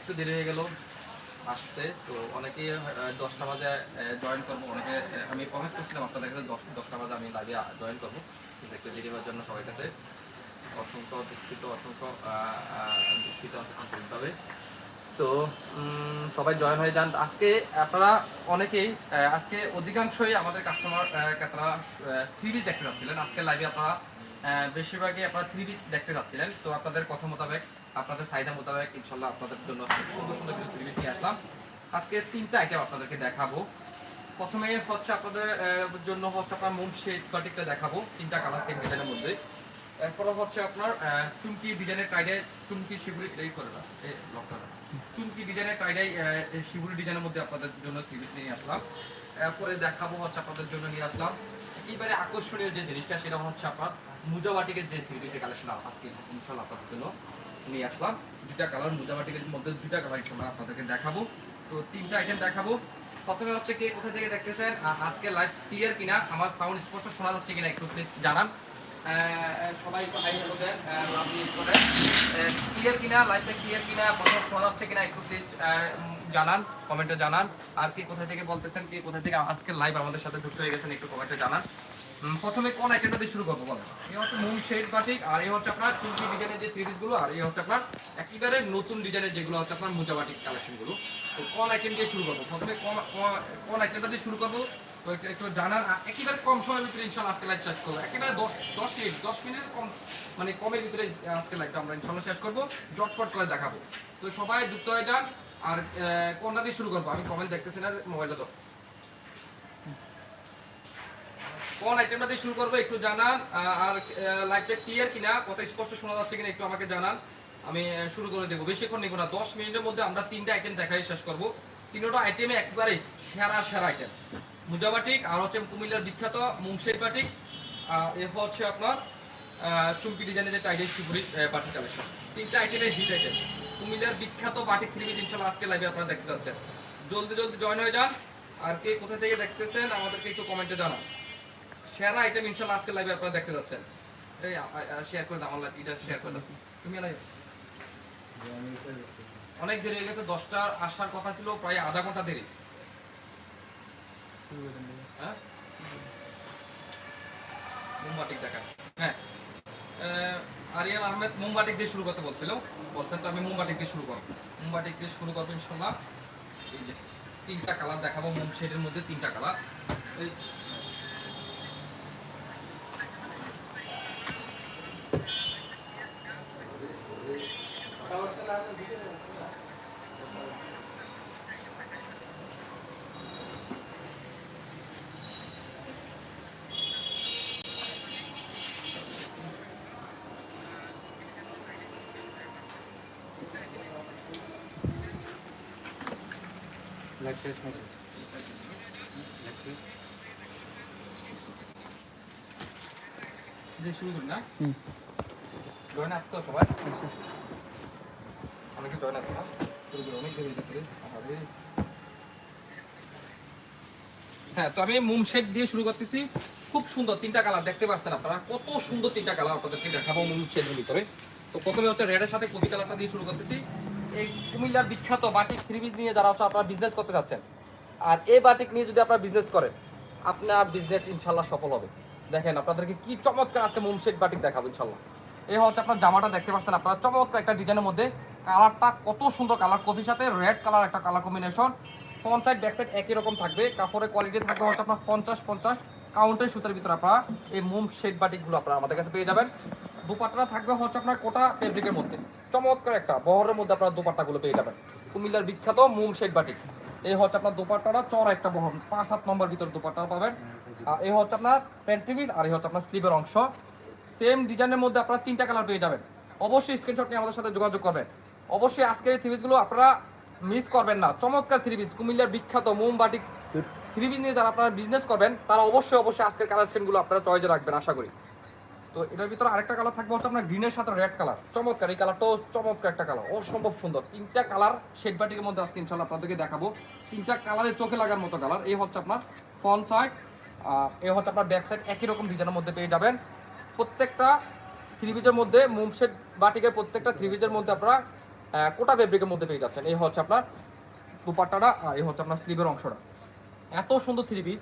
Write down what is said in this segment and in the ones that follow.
একটু দেরি হয়ে গেল আসতে। তো অনেকে দশটা বাজে জয়েন করব। অনেকে আমি প্রমিস করছিলাম আপনাদের কাছে দশ, দশটা বাজে আমি লাইভে জয়েন করব। কিন্তু একটু দেরি হওয়ার জন্য সবার কাছে অসংখ্য দুঃখিত অসংখ্য দুঃখিত আন্তরিকভাবে তো সবাই জয়েন হয়ে যান। আজকে আপনারা অনেকেই আজকে অধিকাংশই আমাদের কাস্টমার ক্রেতারা থ্রি দেখতে যাচ্ছিলেন। আজকে লাইভে আপনারা বেশিরভাগই আপনারা থ্রি দেখতে যাচ্ছিলেন। তো আপনাদের কথা মোতাবেক আপনাদের চাহিদা মোতাবেক ইনশাল্লাহ আপনাদের জন্য সুন্দর সুন্দর কিছু থ্রি নিয়ে আসলাম। আজকে তিনটা আইটেম আপনাদেরকে দেখাবো। প্রথমে হচ্ছে আপনাদের জন্য হচ্ছে আপনার মুন শেড বাটিকটা দেখাবো। তিনটা কালার সেম ডিজাইনের মধ্যে। এরপরে হচ্ছে আপনার চুমকি ডিজাইনের টাইডে চুমকি শিবুরি এই করে দাও এই লক করে দাও। চুমকি ডিজাইনের টাইডাই শিবুরি ডিজাইনের মধ্যে আপনাদের জন্য থ্রি নিয়ে আসলাম। এরপরে দেখাবো হচ্ছে আপনাদের জন্য নিয়ে আসলাম। একেবারে আকর্ষণীয় যে জিনিসটা, সেটা হচ্ছে আপনার মুজাবাটিকের যে থ্রি কালেকশন আজকে ইনশাল্লাহ আপনাদের জন্য। নিয়ে আসলাম। দুইটা কালার মুজাবাটিকের মধ্যে দুইটা কালার ইনশাল্লাহ আপনাদেরকে দেখাবো। তো তিনটা আইটেম দেখাবো। প্রথমে হচ্ছে কে কোথা থেকে দেখতেছেন? আজকে লাইভ ক্লিয়ার কিনা? আমার সাউন্ড স্পষ্ট শোনা যাচ্ছে কিনা একটু প্লিজ জানান। সবাই একটু হাই দেন। লাভ ক্লিয়ার কিনা? লাইভটা ক্লিয়ার কিনা? প্রথম শোনা যাচ্ছে কিনা একটু প্লিজ জানান কমেন্টে জানান। আর কে কোথা থেকে বলতেছেন, কে কোথা থেকে আজকে লাইভ আমাদের সাথে যুক্ত হয়ে গেছেন একটু কমেন্টে জানান। প্রথমে কোন আইটেমটা দিয়ে শুরু করব বলেন? এই হচ্ছে মুন শেড বাটিক আর এই হচ্ছে আপনার চুমকি ডিজাইনের যে সিরিজগুলো, আর এই হচ্ছে আপনার একেবারে নতুন ডিজাইনের যেগুলো হচ্ছে আপনার মুজা বাটিক কালেকশনগুলো। তো কোন আইটেম দিয়ে শুরু করব? প্রথমে কোন- আইটেমটা দিয়ে শুরু করব? তো একটু আর একেবারে কম সময়ের ভিতরে ইনশাল্লাহ আজকে লাইভ শেষ করব। একেবারে দশ দশ মিনিট দশ মিনিট কম মানে কমের ভিতরে আজকে লাইভটা আমরা ইনশাল্লাহ শেষ করব। জটপট করে দেখাবো। তো সবাই যুক্ত হয়ে যান। আর কোনটা দিয়ে শুরু করব? আমি কমেন্ট দেখতেছি না মোবাইলটা তো। কোন আইটেমটা দিয়ে শুরু করব একটু জানান আর লাইভটা ক্লিয়ার কিনা, কথা স্পষ্ট শোনা যাচ্ছে কিনা একটু আমাকে জানান। আমি শুরু করে দেবো। বেশিক্ষণ নিব না, দশ মিনিটের মধ্যে আমরা তিনটা আইটেম দেখাই শেষ করব। তিনটা আইটেমে একবারে সেরা সেরা আইটেম মুজাবাটিক, আর হচ্ছে কুমিল্লার বিখ্যাত মুংশের বাটিক আর এ হচ্ছে আপনার চুমকি ডিজাইনের যে টাইডের শিবুরি বাটিক কালেকশন তিনটা আইটেমের হিট আইটেম কুমিল্লার বিখ্যাত বাটিক থ্রি ইনশাল্লাহ আজকে লাইভে আপনারা দেখতে পাচ্ছেন। জলদি জলদি জয়েন হয়ে যান। আর কে কোথা থেকে দেখতেছেন, আমাদেরকে একটু কমেন্টে জানান। সেরা আইটেম ইনশাল্লাহ আজকে লাইভে আপনারা দেখতে যাচ্ছেন এই শেয়ার করে দাও আমার এটা শেয়ার করে দাও। তুমি লাইভ অনেক দেরি হয়ে গেছে, দশটা আসার কথা ছিল, প্রায় আধা ঘণ্টা দেরি। হ্যাঁ? মোমবাটিক দেখা হ্যাঁ। আরিয়ান আহমেদ মোমবাটিক দিয়ে শুরু করতে বলছিল। বলছেন তো আমি মোমবাটিক দিয়ে শুরু করব। মোমবাটিক দিয়ে শুরু করবেন ইনশাল্লাহ। এই যে তিনটা কালার দেখাবো, মোম শেডের মধ্যে তিনটা কালার। যে শুরু না? জয়েন আসতো সবাই? অনেকে জয়েন আসতো না? শুরু করি অনেক দেরি আরে। হ্যাঁ তো আমি মুম শেড দিয়ে শুরু করতেছি। খুব সুন্দর তিনটা কালার দেখতে পাচ্ছেন আপনারা? কত সুন্দর তিনটা কালার আপনাদেরকে দেখাবো মুম শেডের ভিতরে। তো প্রথমে হচ্ছে রেডের সাথে কবি কালারটা দিয়ে শুরু করতেছি। এই কুমিল্লার বিখ্যাত বাটিক থ্রি পিস নিয়ে যারা আপনারা বিজনেস করতে যাচ্ছেন, আর এই বাটিক নিয়ে যদি আপনারা বিজনেস করেন, আপনার বিজনেস ইনশাল্লাহ সফল হবে। দেখেন, আপনাদেরকে কি চমৎকার আজকে মুম শেড বাটিক দেখাবো ইনশাল্লাহ। এই হচ্ছে আপনার জামাটা দেখতে পাচ্ছেন আপনারা, চমৎকার একটা ডিজাইনের মধ্যে কালারটা কত সুন্দর কালার, কফির সাথে রেড কালার একটা colour combination front side back side একই রকম থাকবে, কাপড়ের কোয়ালিটি থাকবে হচ্ছে আপনার পঞ্চাশ পঞ্চাশ কাউন্টের সুতার ভিতরে আপনারা এই মুম শেড বাটিকগুলো আপনারা আমাদের কাছে পেয়ে যাবেন। দুপাট্টা থাকবে হচ্ছে আপনার কোটা ফেব্রিকের মধ্যে। চমৎকার একটা বহরের মধ্যে আপনারা দুপাট্টাগুলো পেয়ে যাবেন। কুমিল্লার বিখ্যাত মুম শেড বাটিক। এই হচ্ছে আপনার দুপাট্টাটা, চড়া একটা বহর পাঁচ, সাত নম্বর ভিতরে দুপাট্টা পাবেন। আর এই হচ্ছে আপনার প্যান্ট পিস আর এই হচ্ছে আপনার স্লিভের অংশ। সেম ডিজাইনের মধ্যে আপনারা তিনটা কালার পেয়ে যাবেন। অবশ্যই স্ক্রিনশট নিয়ে আমাদের সাথে যোগাযোগ করবেন। অবশ্যই আজকের এই থ্রি পিসগুলো আপনারা মিস করবেন না। চমৎকার থ্রি পিস কুমিল্লার বিখ্যাত মোমবাটি থ্রি পিস নিয়ে যারা আপনারা বিজনেস করবেন, তারা অবশ্যই অবশ্যই আজকের কালার স্ক্রিনগুলো আপনারা চয়েজে রাখবেন, আশা করি। তো এটার ভিতরে আরেকটা কালার থাকবে হচ্ছে আপনার গ্রিনের সাথে রেড কালার চমৎকার, এই কালারটাও চমৎকার একটা কালার অসম্ভব সুন্দর। তিনটা কালার শেড বাটিকের মধ্যে আজকে ইনশাল্লাহ আপনাদেরকে দেখাবো। তিনটা কালারের চোখে লাগার মতো কালার এই হচ্ছে আপনার ফ্রন্ট সাইড এই হচ্ছে আপনার ব্যাক সাইড একই রকম ডিজাইনের মধ্যে পেয়ে যাবেন। প্রত্যেকটা থ্রি পিসের মধ্যে মুম শেড বাটিকের প্রত্যেকটা থ্রি পিসের মধ্যে আপনারা কোটা ফেব্রিকের মধ্যে পেয়ে যাচ্ছেন। এই হচ্ছে আপনার দুপাট্টাটা আর এই হচ্ছে আপনার স্লিভের অংশটা। এত সুন্দর থ্রি পিস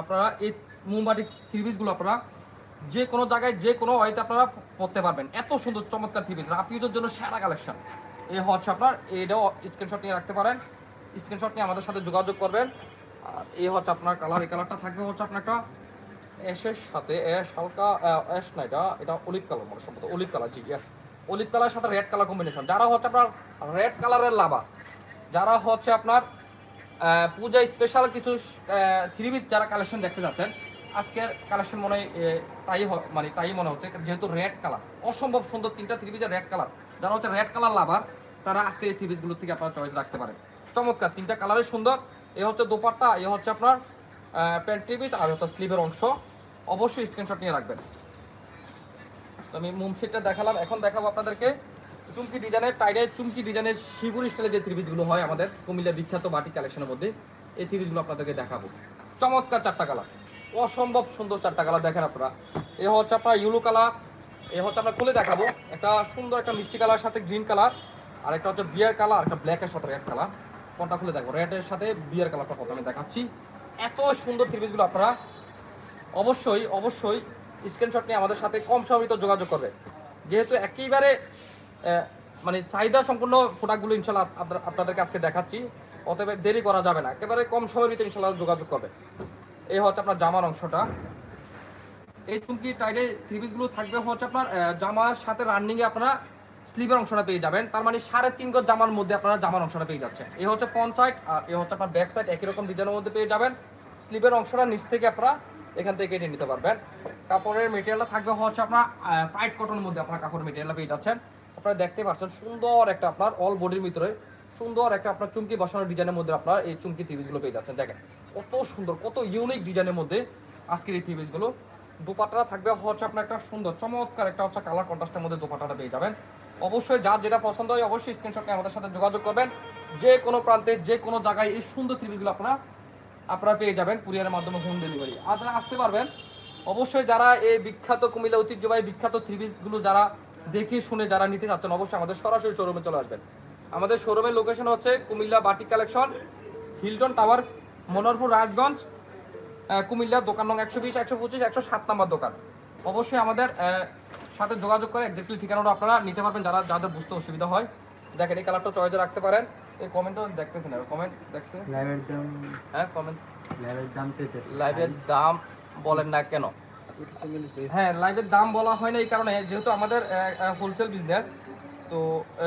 আপনারা এই মোমবাটি থ্রি পিসগুলো আপনারা যে কোনো জায়গায়, যে কোনো ওয়েতে আপনারা পড়তে পারবেন। এত সুন্দর, চমৎকার থ্রি পিস রাফ ইউজের জন্য সেরা কালেকশন এই হচ্ছে আপনার, এটাও স্ক্রিনশট নিয়ে রাখতে পারেন। স্ক্রিনশট নিয়ে আমাদের সাথে যোগাযোগ করবেন। আর এই হচ্ছে আপনার কালার এই কালারটা থাকবে হচ্ছে আপনার একটা অ্যাশের সাথে অ্যাশ হালকা অ্যাশ না এটা এটা অলিভ কালার মানে সম্ভবত অলিভ কালার জি ইয়াস অলিভ কালারের সাথে রেড কালার কম্বিনেশন যারা হচ্ছে আপনার রেড কালারের লাভা যারা হচ্ছে আপনার পূজায় স্পেশাল কিছু থ্রি পিস যারা কালেকশন দেখতে যাচ্ছেন, আজকের কালেকশন মনে হয় তাই মানে তাই মনে হচ্ছে, যেহেতু রেড কালার অসম্ভব সুন্দর তিনটা থ্রি পিসের রেড কালার যারা হচ্ছে রেড কালার লাভার তারা আজকের এই থ্রি থেকে আপনারা চয়েস রাখতে পারেন। চমৎকার, তিনটা কালারই সুন্দর, এ হচ্ছে দোপাট্টা, এ হচ্ছে আপনার প্যান্ট থ্রি পিস আর হচ্ছে স্লিভের অংশ। অবশ্যই স্ক্রিনশট নিয়ে রাখবেন। তো আমি মুম সেটটা দেখালাম, এখন দেখাবো আপনাদেরকে চুমকি ডিজাইনের টাইডের চুমকি ডিজাইনের শিবুর স্টাইলের যে ত্রিপিসগুলো হয় আমাদের কুমিল্লা বিখ্যাত বাটি কালেকশনের মধ্যে, এই ত্রিপিসগুলো আপনাদেরকে দেখাবো। চমৎকার চারটা কালার অসম্ভব সুন্দর চারটা কালার দেখেন আপনারা। এ হচ্ছে আপনার ইউলো কালার এ হচ্ছে আপনার খুলে দেখাবো। একটা সুন্দর একটা মিষ্টি কালার সাথে গ্রিন কালার আর একটা হচ্ছে বিয়ার কালার একটা ব্ল্যাকের সাথে রেড কালার কোনটা খুলে দেখো রেডের সাথে বিয়ার কালারটা প্রথমে দেখাচ্ছি। এত সুন্দর ত্রিপিসগুলো আপনারা অবশ্যই অবশ্যই স্ক্রিনশট নিয়ে আমাদের সাথে কম ভিতর যোগাযোগ করবে। যেহেতু একেবারে মানে চাহিদা সম্পূর্ণ প্রোডাক্টগুলো ইনশাল্লাহ আপনাদেরকে আজকে দেখাচ্ছি। অতএব দেরি করা যাবে না। একেবারে কম সময়ের ভিতরে ইনশাল্লাহ যোগাযোগ করবে। এই হচ্ছে আপনার জামার অংশটা। এই চুমকি টাইডে থ্রি পিসগুলো থাকবে হচ্ছে আপনার জামার সাথে রানিংয়ে আপনারা স্লিভের অংশটা পেয়ে যাবেন। তার মানে সাড়ে তিন গজ জামার মধ্যে আপনারা জামার অংশটা পেয়ে যাচ্ছেন। এই হচ্ছে ফ্রন্ট সাইড আর এই হচ্ছে আপনার ব্যাক সাইড একই রকম ডিজাইনের মধ্যে পেয়ে যাবেন। স্লিভের অংশটা নিচ থেকে আপনারা এখান থেকে কেটে নিতে পারবেন। কাপড়ের মেটেরিয়ালটা থাকবে হচ্ছে আপনার পাইট কটনের মধ্যে আপনার কাপড় মেটেরিয়ালটা পেয়ে যাচ্ছেন। আপনারা দেখতে পাচ্ছেন সুন্দর একটা আপনার অল বডির ভিতরে সুন্দর একটা আপনার চুমকি বসানোর ডিজাইনের মধ্যে আপনার এই চুমকি থ্রিপিসগুলো পেয়ে যাচ্ছেন। দেখেন কত সুন্দর, কত ইউনিক ডিজাইনের মধ্যে আজকের এই থ্রিপিসগুলো দুপাট্টা থাকবে, হচ্ছে আপনার একটা সুন্দর, চমৎকার একটা হচ্ছে কালার কন্ট্রাস্টের মধ্যে দুপাট্টাটা পেয়ে যাবেন। অবশ্যই যার যেটা পছন্দ হয় অবশ্যই স্ক্রিনশট আমাদের সাথে যোগাযোগ করবেন। যে কোনো প্রান্তে, যে কোনো জায়গায় এই সুন্দর থ্রিপিসগুলো আপনারা আপনারা পেয়ে যাবেন কুরিয়ারের মাধ্যমে হোম ডেলিভারি আর যারা আসতে পারবেন, অবশ্যই যারা এই বিখ্যাত কুমিল্লা ঐতিহ্যবাহী বিখ্যাত থ্রিপিসগুলো যারা দেখে শুনে যারা নিতে চাচ্ছেন, অবশ্যই আমাদের সরাসরি শোরুমে চলে আসবেন। আমাদের শোরুমের লোকেশন হচ্ছে কুমিল্লা বাটি collection Hilton tower Monoharpur, Rajganj. Comilla দোকান নং একশো বিশ একশো পঁচিশ একশো সাত নাম্বার দোকান। অবশ্যই আমাদের সাথে যোগাযোগ করে এক্স্যাক্টলি ঠিকানাটা আপনারা নিতে পারবেন যারা যাদের বুঝতে অসুবিধা হয়। দেখেন এই কালারটা চয়েসে রাখতে পারেন। এই কমেন্টও দেখতেছেন কমেন্ট দেখছে? লাইভের দাম হ্যাঁ কমেন্ট লাইভের দাম লাইভের দাম বলেন না কেন? হ্যাঁ লাইভের দাম বলা হয় না এই কারণে যেহেতু আমাদের হোলসেল বিজনেস তো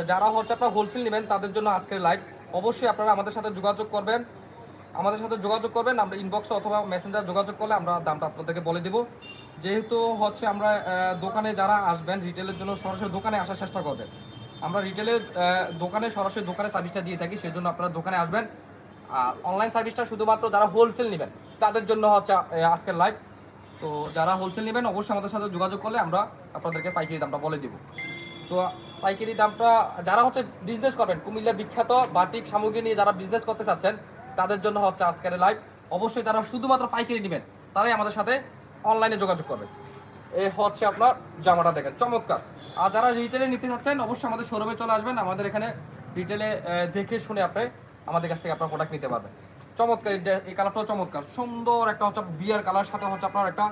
যারা হচ্ছে আপনারা হোলসেল নেবেন তাদের জন্য আজকের লাইভ অবশ্যই আপনারা আমাদের সাথে যোগাযোগ করবেন। আমাদের সাথে যোগাযোগ করবেন, আমরা ইনবক্সে অথবা মেসেঞ্জার যোগাযোগ করলে আমরা দামটা আপনাদেরকে বলে দেব। যেহেতু হচ্ছে আমরা দোকানে যারা আসবেন রিটেলের জন্য সরাসরি দোকানে আসার চেষ্টা করবেন। আমরা রিটেলের দোকানে সরাসরি দোকানে সার্ভিসটা দিয়ে থাকি সেই জন্য আপনারা দোকানে আসবেন। আর অনলাইন সার্ভিসটা শুধুমাত্র যারা হোলসেল নেবেন, তাদের জন্য হচ্ছে আজকের লাইভ তো যারা হোলসেল নেবেন, অবশ্যই আমাদের সাথে যোগাযোগ করলে আমরা আপনাদেরকে পাইকারি দামটা বলে দিব। তো পাইকারি দামটা, যারা হচ্ছে বিজনেস করবেন, কুমিল্লার বিখ্যাত বাটিক সামগ্রী নিয়ে যারা বিজনেস করতে চাচ্ছেন তাদের জন্য হচ্ছে আজকের লাইভ অবশ্যই যারা শুধুমাত্র পাইকারি নেবেন, তারাই আমাদের সাথে অনলাইনে যোগাযোগ করবে। এই হচ্ছে আপনার জামাটা দেখেন, চমৎকার। আর যারা রিটেলে নিতে চাচ্ছেন, অবশ্যই আমাদের শোরুমে চলে আসবেন। আমাদের এখানে রিটেলে দেখে শুনে আপনি আমাদের কাছ থেকে আপনার প্রোডাক্ট নিতে পারবেন। চমৎকার, এই কালারটাও চমৎকার। সুন্দর একটা হচ্ছে বিয়ার কালার সাথে হচ্ছে আপনার একটা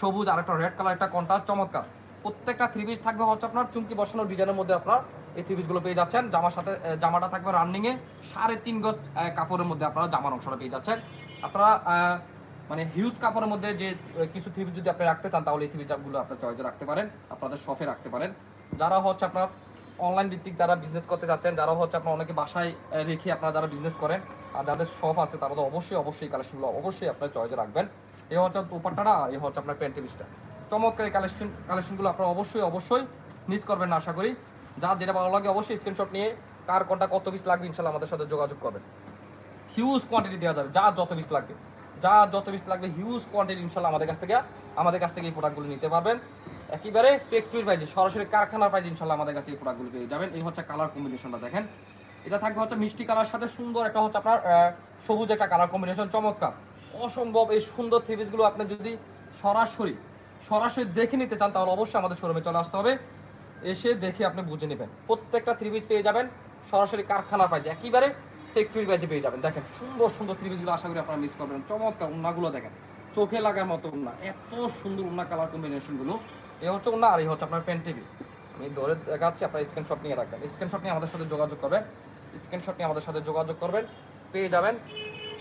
সবুজ আর একটা রেড কালার একটা কন্ট্রাস্ট চমৎকার। প্রত্যেকটা থ্রি পিস থাকবে হচ্ছে আপনার, চুমকি বসানো ডিজাইনের মধ্যে আপনার এই থ্রি পিসগুলো পেয়ে যাচ্ছেন। জামার সাথে জামাটা থাকবে রানিংয়ে সাড়ে তিন গজ কাপড়ের মধ্যে আপনারা জামার অংশটা পেয়ে যাচ্ছেন। আপনারা মানে হিউজ কাপড়ের মধ্যে যে কিছু থ্রি পিস যদি আপনি রাখতে চান, তাহলে এই থ্রি পিসগুলো আপনার চয়েসে রাখতে পারেন, আপনাদের শপে রাখতে পারেন। যারা হচ্ছে আপনার অনলাইন ভিত্তিক যারা বিজনেস করতে চাচ্ছেন, যারা হচ্ছে আপনার অনেকে বাসায় রেখে আপনারা যারা বিজনেস করেন, আর যাদের শপ আছে, তারা তো অবশ্যই অবশ্যই কালেকশনগুলো অবশ্যই আপনার চয়েসে রাখবেন। এই হচ্ছে দুপাট্টাটা এই হচ্ছে আপনার প্যান্ট পিসটা চমৎকার কালেকশন কালেকশনগুলো আপনারা অবশ্যই অবশ্যই মিস করবেন না, আশা করি। যা যেটা ভালো লাগে অবশ্যই স্ক্রিনশট নিয়ে কার কোনটা কত পিস লাগবে ইনশাল্লাহ আমাদের সাথে যোগাযোগ করবেন। হিউজ কোয়ান্টিটি দেওয়া যাবে যা যত পিস লাগবে যা যত পিস লাগবে হিউজ কোয়ান্টিটি ইনশাল্লাহ আমাদের কাছ থেকে, আমাদের কাছ থেকে এই প্রোডাক্টগুলো নিতে পারবেন। একেবারে ফ্যাক্টরির প্রাইজে সরাসরি কারখানার প্রাইজে ইনশাল্লাহ আমাদের কাছে এই প্রোডাক্টগুলো পেয়ে যাবেন। এই হচ্ছে কালার কম্বিনেশনটা দেখেন। এটা থাকবে হচ্ছে মিষ্টি কালার সাথে সুন্দর একটা হচ্ছে আপনার সবুজ একটা কালার কম্বিনেশন চমৎকার। অসম্ভব এই সুন্দর থ্রি পিসগুলো আপনি যদি সরাসরি সরাসরি দেখে নিতে চান, তাহলে অবশ্যই আমাদের শোরুমে চলে আসতে হবে। এসে দেখে আপনি বুঝে নেবেন। প্রত্যেকটা থ্রি পিস পেয়ে যাবেন। সরাসরি কারখানার প্রাইজে একেবারে ফ্যাক্টরি প্রাইজে পেয়ে যাবেন। দেখেন, সুন্দর সুন্দর থ্রি পিসগুলো আশা করি আপনারা মিস করবেন। চমৎকার উন্নাগুলো দেখেন। চোখে লাগার মতো উন্না। এত সুন্দর উন্না কালার কম্বিনেশনগুলো এ হচ্ছে উন্না আর এই হচ্ছে আপনার প্যান্টি পিস আমি ধরে দেখাচ্ছি, আপনার স্ক্রিনশট নিয়ে রাখবেন। স্ক্রিনশট নিয়ে আমাদের সাথে যোগাযোগ করবেন। স্ক্রিনশট নিয়ে আমাদের সাথে যোগাযোগ করবেন। পেয়ে যাবেন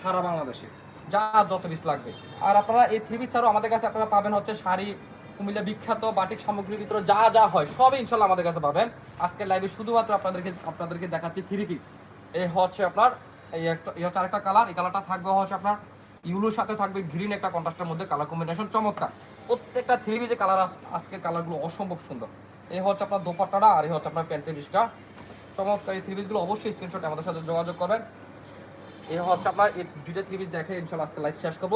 সারা বাংলাদেশে। যা যত পিস লাগবে। আর আপনারা এই থ্রি পিস ছাড়াও আমাদের কাছে আপনারা পাবেন হচ্ছে শাড়ি, কুমিল্লা বিখ্যাত বাটিক সামগ্রীর ভিতরে যা যা হয়, সবই ইনশাল্লাহ আমাদের কাছে পাবেন। আজকে লাইভে শুধুমাত্র আপনাদেরকে আপনাদেরকে দেখাচ্ছি থ্রি পিস এই হচ্ছে আপনার, এই একটা, এই হচ্ছে আরেকটা কালার এই কালারটা থাকবে হচ্ছে আপনার ইউলোর সাথে থাকবে গ্রিন একটা কন্ট্রাস্টের মধ্যে কালার কম্বিনেশন চমৎকার। প্রত্যেকটা থ্রি পিসে কালার আজকের কালারগুলো অসম্ভব সুন্দর। এই হচ্ছে আপনার দোপাট্টাটা আর এই হচ্ছে আপনার প্যান্টের পিসটা চমৎকার এই থ্রি পিসগুলো অবশ্যই স্ক্রিনশট আমাদের সাথে যোগাযোগ করবেন। এই হচ্ছে আপনার দুইটা পিস দেখে ইনশাল্লাহ আজকে লাইভ শেষ করব।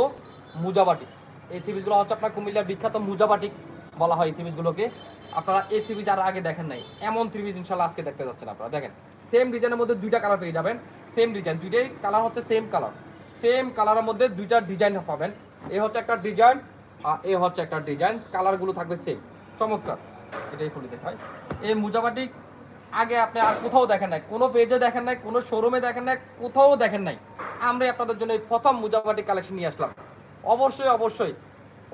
মুজাবাটি। এই থ্রি পিসগুলো হচ্ছে আপনার কুমিল্লার বিখ্যাত মুজাবাটি বলা হয় এই থ্রি আপনারা এই থ্রি আর আগে দেখেন নাই। এমন পিস ইনশাল্লাহ আজকে দেখতে যাচ্ছেন আপনারা। দেখেন সেম ডিজাইনের মধ্যে দুইটা কালার পেয়ে যাবেন। সেম ডিজাইন দুইটাই কালার হচ্ছে সেম কালার সেম কালারের মধ্যে দুইটা ডিজাইন পাবেন। এই হচ্ছে একটা ডিজাইন আর এই হচ্ছে একটা ডিজাইন কালারগুলো থাকবে সেম চমৎকার। এটাই খুলে দেখায় এই মুজাবাটি আগে আপনি আর কোথাও দেখেন নাই, কোনো পেজে দেখেন নাই, কোনো শোরুমে দেখেন নাই, কোথাও দেখেন নাই। আমরা আপনাদের জন্য এই প্রথম মুজাবাটি কালেকশন নিয়ে আসলাম। অবশ্যই অবশ্যই,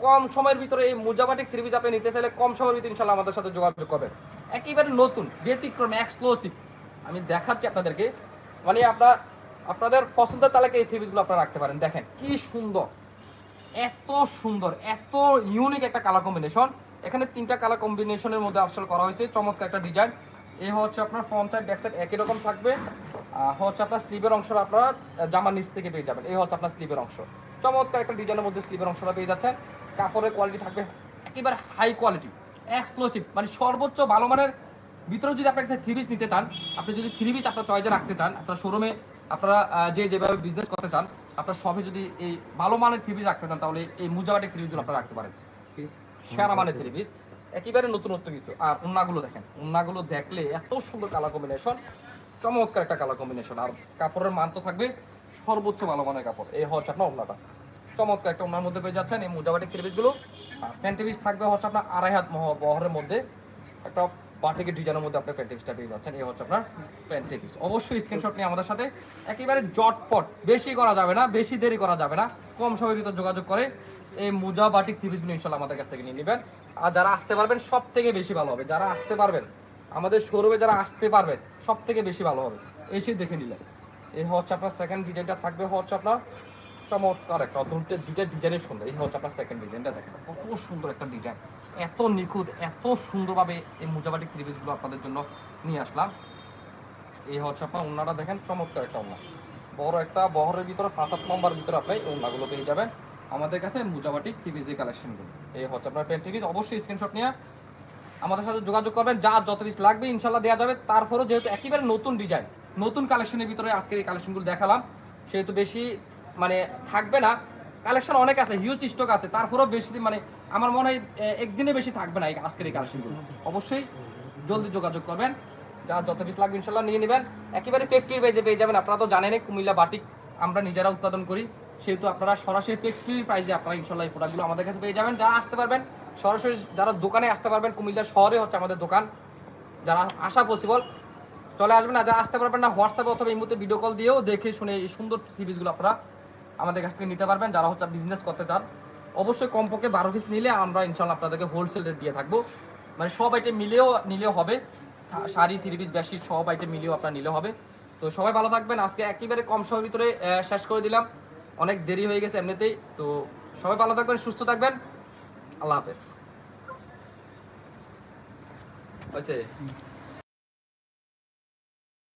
কম সময়ের ভিতরে এই মুজাবাটিক থ্রি আপনি নিতে চাইলে কম সময়ের ভিতরে ইনশাল্লাহ আমাদের সাথে যোগাযোগ করবেন। একেবারে নতুন, ব্যতিক্রম এক্সক্লুসিভ আমি দেখাচ্ছি আপনাদেরকে। মানে আপনার, আপনাদের পছন্দের তালিকায় এই থ্রি পিসগুলো আপনারা রাখতে পারেন। দেখেন, কি সুন্দর। এত সুন্দর, এত ইউনিক একটা কালার কম্বিনেশন এখানে তিনটা কালার কম্বিনেশনের মধ্যে আপসল করা হয়েছে। চমৎকার একটা ডিজাইন এই হচ্ছে আপনার ফ্রন্ট সাইড ব্যাক সাইড একই রকম থাকবে। হচ্ছে আপনার স্লিভের অংশটা আপনারা জামার নিচ থেকে পেয়ে যাবেন। এই হচ্ছে আপনার স্লিভের অংশ। চমৎকার একটা ডিজাইনের মধ্যে স্লিভের অংশটা পেয়ে যাচ্ছেন। কাপড়ের কোয়ালিটি থাকবে একেবারে হাই কোয়ালিটি এক্সক্লুসিভ মানে সর্বোচ্চ ভালো মানের। ভিতরে যদি আপনি একটা থ্রি পিস নিতে চান আপনি যদি থ্রি পিস আপনার চয়েজে রাখতে চান আপনার শোরুমে আপনারা যে যেভাবে বিজনেস করতে চান আপনার সবে যদি এই ভালো মানের থ্রি পিস রাখতে চান তাহলে এই মুজাবাটি থ্রি পিসগুলো আপনারা রাখতে পারেন। সেরা মানের থ্রি পিস একেবারে নতুনত্ব কিছু। আর উন্নাগুলো দেখেন, উন্নাগুলো দেখলে এত সুন্দর কালার কম্বিনেশন চমৎকার একটা কালার কম্বিনেশন আর কাপড়ের মান তো থাকবে সর্বোচ্চ ভালো মানের কাপড়। এই হচ্ছে আপনার উন্নাটা। চমৎকার একটা উন্নার মধ্যে পেয়ে যাচ্ছেন এই মুজাবাটি থ্রি পিসগুলো আর প্যান্টি পিস থাকবে হচ্ছে আপনার আড়াই হাত বহরের মধ্যে। একটা বাটিকের ডিজাইনের মধ্যে আপনার প্যান্টি পিসটা পেয়ে যাচ্ছেন। এই হচ্ছে আপনার প্যান্টি পিস অবশ্যই স্ক্রিনশট নিয়ে আমাদের সাথে। একেবারে জটপট। বেশি করা যাবে না, বেশি দেরি করা যাবে না। কম সময়ের ভিতর যোগাযোগ করে এই মুজা বাটিক থ্রি ইনশাল্লাহ আমাদের কাছ থেকে নিয়ে নেবেন। আর যারা আসতে পারবেন সব থেকে বেশি ভালো হবে। যারা আসতে পারবেন, আমাদের শোরুমে যারা আসতে পারবেন সব থেকে বেশি ভালো হবে। এসে দেখে নিলেন। এই হচ্ছে আপনার সেকেন্ড ডিজাইনটা থাকবে, হচ্ছে আপনার চমৎকার একটা দুটো দুইটা ডিজাইনের সুন্দর। এই হচ্ছে আপনার সেকেন্ড ডিজাইনটা দেখেন, কত সুন্দর একটা ডিজাইন এত নিখুঁত, এত সুন্দরভাবে এই মুজাবাটিক থ্রি আপনাদের জন্য নিয়ে আসলাম। এই হচ্ছে আপনার ওনারা দেখেন, চমৎকার একটা ওনা বড় একটা বহরের ভিতরে পাঁচ সাত নম্বর ভিতরে আপনি ওনাগুলো পেয়ে যাবেন। আমাদের কাছে মুজাবাটিক পিসের কালেকশনগুলো এই হচ্ছে আপনার পেন টিভিস অবশ্যই স্ক্রিনশট নিয়ে আমাদের সাথে যোগাযোগ করবেন যা যত পিস লাগবে ইনশাল্লাহ দেওয়া যাবে। তারপরেও যেহেতু একেবারে নতুন ডিজাইন নতুন কালেকশনের ভিতরে আজকের এই কালেকশনগুলো দেখালাম, সেহেতু বেশি মানে থাকবে না। কালেকশন অনেক আছে হিউজ স্টক আছে, তারপরেও বেশি মানে আমার মনে হয় একদিনে বেশি থাকবে না এই আজকের এই কালেকশনগুলো অবশ্যই জলদি যোগাযোগ করবেন যা যত পিস লাগবে ইনশাল্লাহ নিয়ে নেবেন। একেবারে ফ্যাক্টরি বেজে পেয়ে যাবেন, আপনারা তো জানেনই কুমিল্লা বাটিক, আমরা নিজেরা উৎপাদন করি। সেহেতু আপনারা সরাসরি ফ্যাক্টরির প্রাইসে আপনারা ইনশাল্লাহ এই প্রোডাক্টগুলো আমাদের কাছে পেয়ে যাবেন। যারা আসতে পারবেন, সরাসরি যারা দোকানে আসতে পারবেন, কুমিল্লা শহরে হচ্ছে আমাদের দোকান। যারা আসা পসিবল চলে আসবেন না, যারা আসতে পারবেন না, হোয়াটসঅ্যাপে অথবা এই মুহূর্তে ভিডিও কল দিয়েও দেখে শুনে এই সুন্দর সিরিজগুলো আপনারা আমাদের কাছ থেকে নিতে পারবেন। যারা হচ্ছে বিজনেস করতে চান, অবশ্যই কমপক্ষে বারো পিস নিলে আমরা ইনশাল্লাহ আপনাদেরকে হোলসেল রেট দিয়ে থাকব। মানে সব আইটেম মিলেও, নিলেও হবে। শাড়ি, থ্রি পিস বেডশিট সব আইটেম মিলেও আপনার নিলে হবে। তো সবাই ভালো থাকবেন। আজকে একেবারে কম সময়ের ভিতরে শেষ করে দিলাম। অনেক দেরি হয়ে গেছে এমনিতেই তো সবাই ভালো থাকবেন সুস্থ থাকবেন। আল্লাহ হাফেজ। হয়েছে?